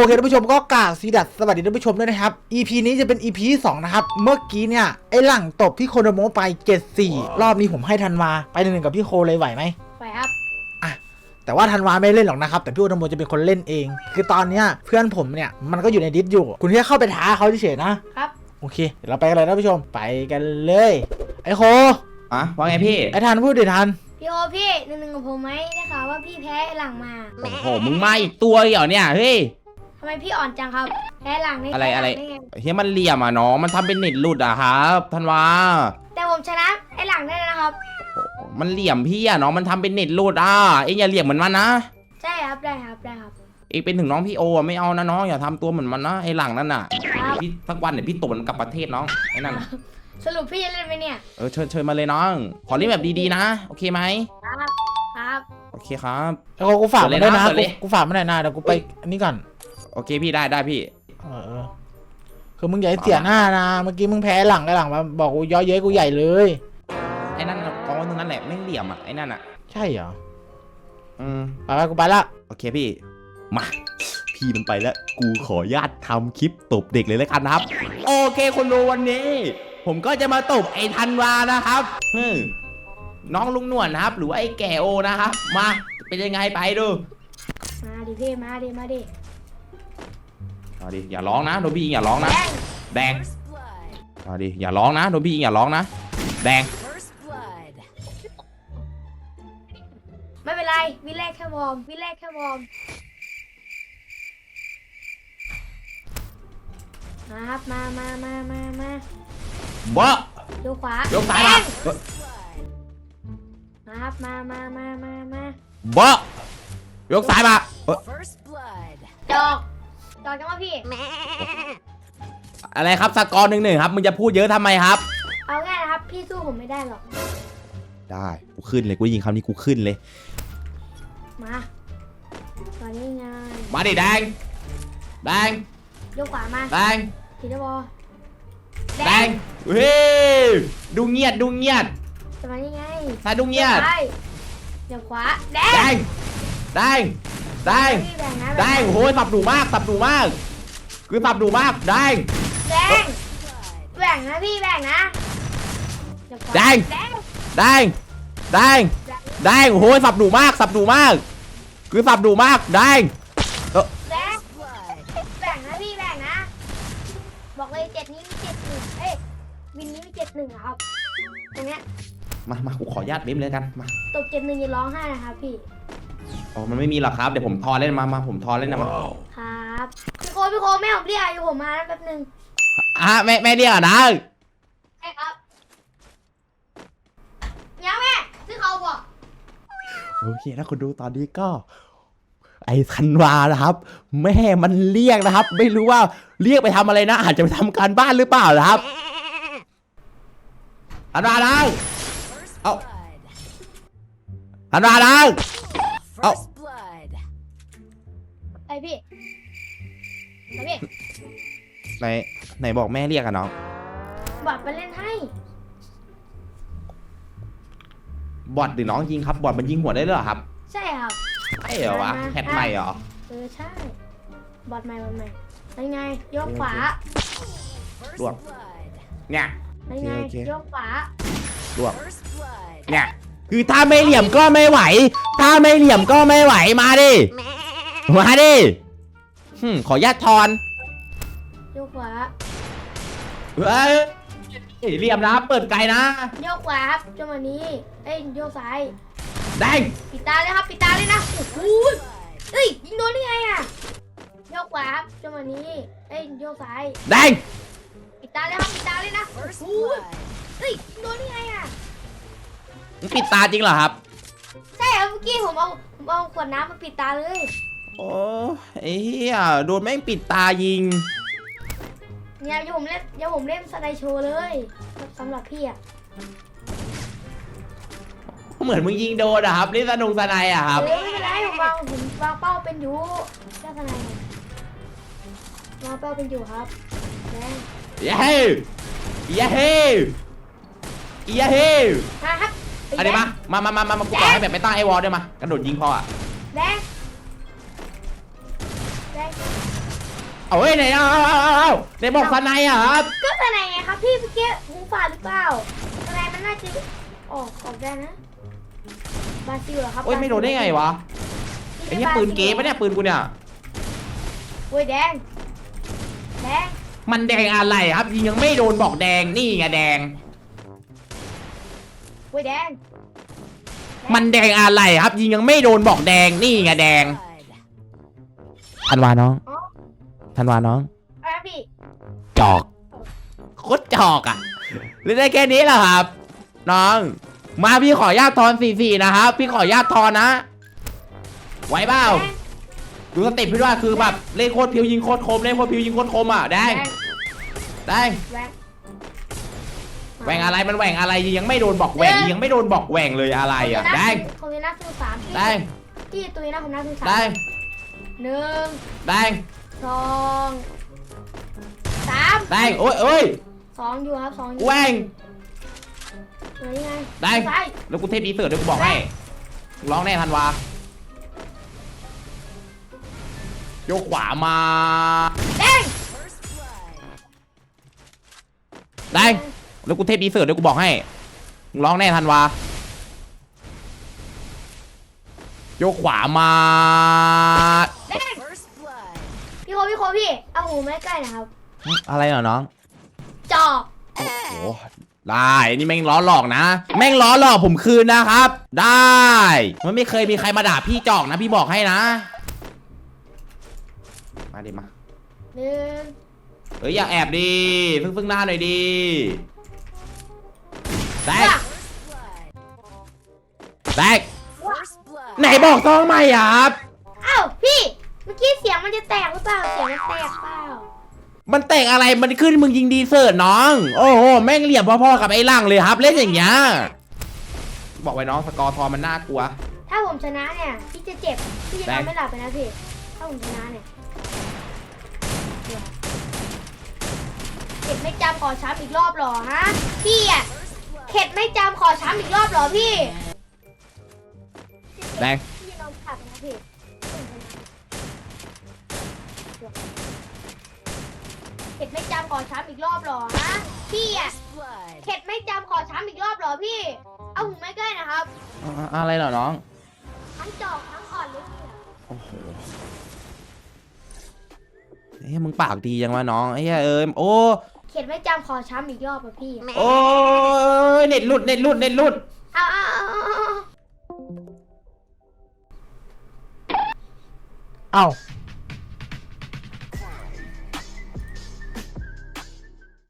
อเคท่านผู้ชมก็กล่าวสวัสดีสวัสดีท่านผู้ชมด้วยนะครับ EP นี้จะเป็น EP ที่2นะครับ เมื่อกี้เนี่ย ไอ้หลังตบพี่โคโนโมะไป 74 รอบนี้ผมให้ธันวา ไปหนึ่งๆกับพี่โคเลยไหวไหม ไปครับอะแต่ว่าธันวาไม่เล่นหรอกนะครับ แต่พี่โคโนโมะจะเป็นคนเล่นเอง คือตอนเนี้ยเพื่อนผมเนี่ยมันก็อยู่ในดิสอยู่ คุณแค่เข้าไปท้าเขาเฉยๆนะครับ โอเคเดี๋ยวเราไปกันเลยท่านผู้ชมไปกันเลย ไอ้โคอะว่าไงพี่ ไอ้ทันพูดดิทันพี่โอพี่หนึ่งหนึ่งกับผมไหมได้ข่าวว่าพี่แพ้หลังมา โอ้โหมึงมาอีกตัวเหรอเนี่ยเฮ้ย ทำไมพี่อ่อนจังครับแพ้หลังได้อะไร แพ้หลังอะไรด้งเฮียมันเหลี่ยมอะน้องมันทำเป็นเน็ตหลุดอะครับท่านว่าแต่ผมชนะไอ้หลังได้นะครับ มันเหลี่ยมพี่อะน้องมันทำเป็นเน็ตหลุดอะเอ็งอย่าเหลี่ยมเหมือนมันนะใช่ครับได้ครับได้ครับ เอ็งเป็นถึงน้องพี่โออะไม่เอานะน้องอย่าทำตัวเหมือนมันนะไอ้หลังนั่นน่ะครับ พี่ทั้งวันเนี่ยพี่ตบมันกลับประเทศน้องไอ้นั่นน่ะสรุปพี่จะเล่นไหมเนี่ยเออเชิญเชิญมาเลยน้องขอเล่นแบบดีๆนะโอเคไหมครับ ครับ โอเคครับไอ้โคกูฝากมันด้วยนะเปิดเลยนะกูกูฝากมันหน่อยนะเดี๋ยวกูไปอันนี้ก่อน โอเคพี่ได้ได้พี่เออเออ คือมึงอย่าให้เสียหน้านะ เมื่อกี้มึงแพ้หลังไอ้หลังมาบอกกูเย้อเย้ยกูใหญ่เลย ไอ้นั่นน่ะกองไว้ตรงนั้นแหละแม่งเหลี่ยมอะไอ้นั่นอะ ใช่เหรออืม ไปไปกูไปละโอเคพี่ มา พี่มันไปแล้ว กูขออนุญาตทำคลิปตบเด็กเลยแล้วกันนะครับ โอเคคนดูวันนี้ ผมก็จะมาตบไอ้ธันวานะครับฮึมน้องลุงหนวดนะครับ หรือว่าไอ้แก่โอนะครับ มา เป็นยังไงไปดู มาดิพี่มาดิมาดิ เอาดิอย่าร้องนะโดนพี่ยิงอย่าร้องนะ แดงแดงเอาดิอย่าร้องนะโดนพี่ยิงอย่าร้องนะ แดง First blood. ไม่เป็นไรวิแรกแค่วอร์มวิแรกแค่วอร์มมาครับมามามามามาบะยกขวายกซ้ายแดมางมาครับมามามามามาบะยกซ้ายมาเอ้ย First blood. จอก จอกจังวะพี่ อะไรครับสกอร์หนึ่งหนึ่งครับมึงจะพูดเยอะทำไมครับ เอาง่ายนะครับ พี่สู้ผมไม่ได้หรอก ได้กูขึ้นเลยกูยิงคำนี้กูขึ้นเลย มาตอนนี้ไงมาดิแดงแดงยกขวามาแดงทีละบอลแดงเฮ้ยดูเงียดดูเงียดจะมานี่ไงสายดูเงียดซ้ายเดี๋ยวขวาแดแดงงแดง แดงพี่แบ่งนะแดงโอ้ยสับหนูมากสับหนูมาก คือสับหนูมากแดงแดงแบ่งนะพี่แบ่งนะเยวขวาแดง แดงแดงแดงแดงโอ้ยสับหนูมากสับหนูมาก คือสับหนูมากแดงแดง Blood. แบ่งนะพี่แบ่งนะ บอกเลยเจ็ดนี้มีเจ็ดหนึ่งเอ้ยวินนี้มีเจ็ดหนึ่งอะครับตรงเนี้ยมามากูขออนุญาตเบ้มเลยกันมาตบเจ็ดหนึ่งอย่าร้องไห้นะครับพี่ อ๋อมันไม่มีหรอกครับเดี๋ยวผมทอนเล่นมามาผมทอนเล่นนะมาครับพี่โคพี่โคแม่ผมเรียกอยู่ผมมาแล้วแป๊บนึงอะแม่แม่เรียกอะนะใช่ครับยังแม่ซื้อเขาบอกโอเคนะคุณดูตอนนี้ก็ ไอ้ธันวานะครับ แม่มันเรียกนะครับ ไม่รู้ว่าเรียกไปทำอะไรนะ อาจจะไปทำการบ้านหรือเปล่านะครับธันวาดัง First Oh. blood. ธันวาดัง Oh. First blood. ไอพี่ไอพี่ไหนไหนบอกแม่เรียกอะน้อง บอดไปเล่นให้ บอดหรือน้องยิงครับ บอดมันยิงหัวได้ด้วยเหรอครับใช่ครับ ใช่เหรอวะแฮตใหม่เหรอ เออใช่ บอดใหม่บอดใหม่ยังไงยกขวา First Look. blood. เนี่ยยังไงโอเคโอเคยกขวา First blood. เนี่ย คือถ้าไม่เหลี่ยมก็ไม่ไหว ถ้าไม่เหลี่ยมก็ไม่ไหวมาดิ มาดิหึมขออนุญาตทอนยกขวาเฮ้ยเหลี่ยมนะเปิดไกลนะยกขวาครับจังหวะนี้ เอ้ยยกซ้ายแดงปิดตาเลยครับปิดตาเลยนะโอ้โหเอ้ยยิงโดนได้ไงอะยกขวาครับจังหวะนี้ เอ้ยยกซ้ายแดงปิดตาเลยครับปิดตาเลยนะโอ้ First โห blood. เอ้ยยิงโดนได้ไงอะ มึงปิดตาจริงเหรอครับ ใช่ครับเมื่อกี้ผมเอาผมเอาขวดน้ำมาปิดตาเลยโอ้ไอ้เหี้ยโดนแม่งปิดตายิง เนี่ยเดี๋ยวผมเล่นเดี๋ยวผมเล่นสไลด์โชว์เลยสำหรับพี่อะเหมือนมึงยิงโดนอะครับนี่สนุกสนายอะครับ เออไม่เป็นไรผมวางผมวางเป้าเป็นอยู่แค่ทนายวางเป้าเป็นอยู่ครับแดงเย้เย้เย้มาครับไป อันนี้แดมางมามามามามากูต่อให้แบบไม่ตั้งไอวอลด้วยมากระโดดยิงพออะแดงแดงเอาเฮ้ยไหนเอาเอาเอาเอาไหนบอกสไนอะครับก็ทนายไงครับพี่เมื่อกี้หูฝาดหรือเปล่าทนายมันน่าจะออกออกได้นะบราซิลเหรอครับโอ้ยไม่โดนได้ไงวะไอ้เนี่ยปืนเก๋ปะเนี่ยปืนกูเนี่ยโอ้ยแดงแดงมันแดงอะไรครับยิงยังไม่โดนบอกแดงนี่ไงแดง โอ้ยแดงมันแดงอะไรครับ ยิงยังไม่โดนบอกแดงนี่ไงแดง Blood. ธันวาน้องอ๋อธันวาน้องอะไรนะพี่จอกโคตรจอกอะเล่นได้แค่นี้แหละครับ น้อง มาพี่ขอญาตทอนสี่สี่นะครับ พี่ขอญาตทอนนะ ไหวเปล่าแดงดูสเต็ปพี่ด้วยคือแบบเล่นโคตรพิวยิงโคตรคมเล่นโคตรพิวยิงโคตรคมอะแดงแดงแดงแหว่งอะไรมันแหว่งอะไรยิงยังไม่โดนบอกแหว่งยิงยังไม่โดนบอกแหว่งเลยอะไรอะแดงคอมมิวนัสคือสามพี่แดงพี่ตัวนี้นะผมนับคือสามแดงหนึ่งแดงสองสามแดงโอ้ยโอ้ยสองอยู่ครับสองอยู่แหว่งเหลือยังไงแดงซ้ายแล้วกูเทปดีเสิร์ตเดี๋ยวกูบอกให้ร้องแน่ทันวาโยกขวามาแดง First blood. ได้ แล้วกูเทปดีเสิร์ตเดี๋ยวกูบอกให้มึงร้องแน่ทันวาโยกขวามาแดง First blood. พี่โคพี่โคพี่ เอาหูไม่ใกล้นะครับ อะไรเหรอน้อง จอกโอ้โหได้นี่แม่งล้อหลอกนะ แม่งล้อหลอกผมคืนนะครับ ได้ มันไม่เคยมีใครมาด่าพี่จอกนะพี่บอกให้นะ มาดิมาหนึ่งเอ้ยอย่าแอบดีซึ่งซึ่งหน้าหน่อยดี แตกจ้ะ First blood. แตก First blood. ไหนบอกซองใหม่อะครับอ้าวพี่ เมื่อกี้เสียงมันจะแตกหรือเปล่า เสียงมันแตกเปล่า มันแตกอะไรมันขึ้นมึงยิงดีเสิร์ตน้อง โอ้โหแม่งเหลี่ยมพ่อๆกับไอ้ล่างเลยครับ เล่นอย่างเงี้ยบอกไว้น้องสกอร์ทอมันน่ากลัว ถ้าผมชนะเนี่ยพี่จะเจ็บพี่จะนแดองนไม่หลับไปนะพี่ถ้าผมชนะเนี่ยเข็ดไม่จำขอช้ำอีกรอบเหรอฮะพี่อะ First blood. เข็ดไม่จำขอช้ำอีกรอบเหรอพี่แดงพี่นอนขับนะพี่เข็ดไม่จำขอช้ำอีกรอบเหรอฮะพี่อะ First blood. เข็ดไม่จำขอช้ำอีกรอบเหรอพี่ เอาหูไม่ใกล้นะครับอะอะไรเหรอน้อง ทั้งจอกทั้งอ่อนเลยพี่โอ้โหเฮ้ยมึงปากดีจังวะน้องไอ้เหี้ยเอ้ยโอ้ เข็ดไม่จำขอช้ำอีกรอบอะพี่ โอ้ยเน็ตหลุดเน็ตหลุดเน็ตหลุด เอาเอาเอาเอาเอาเอ้า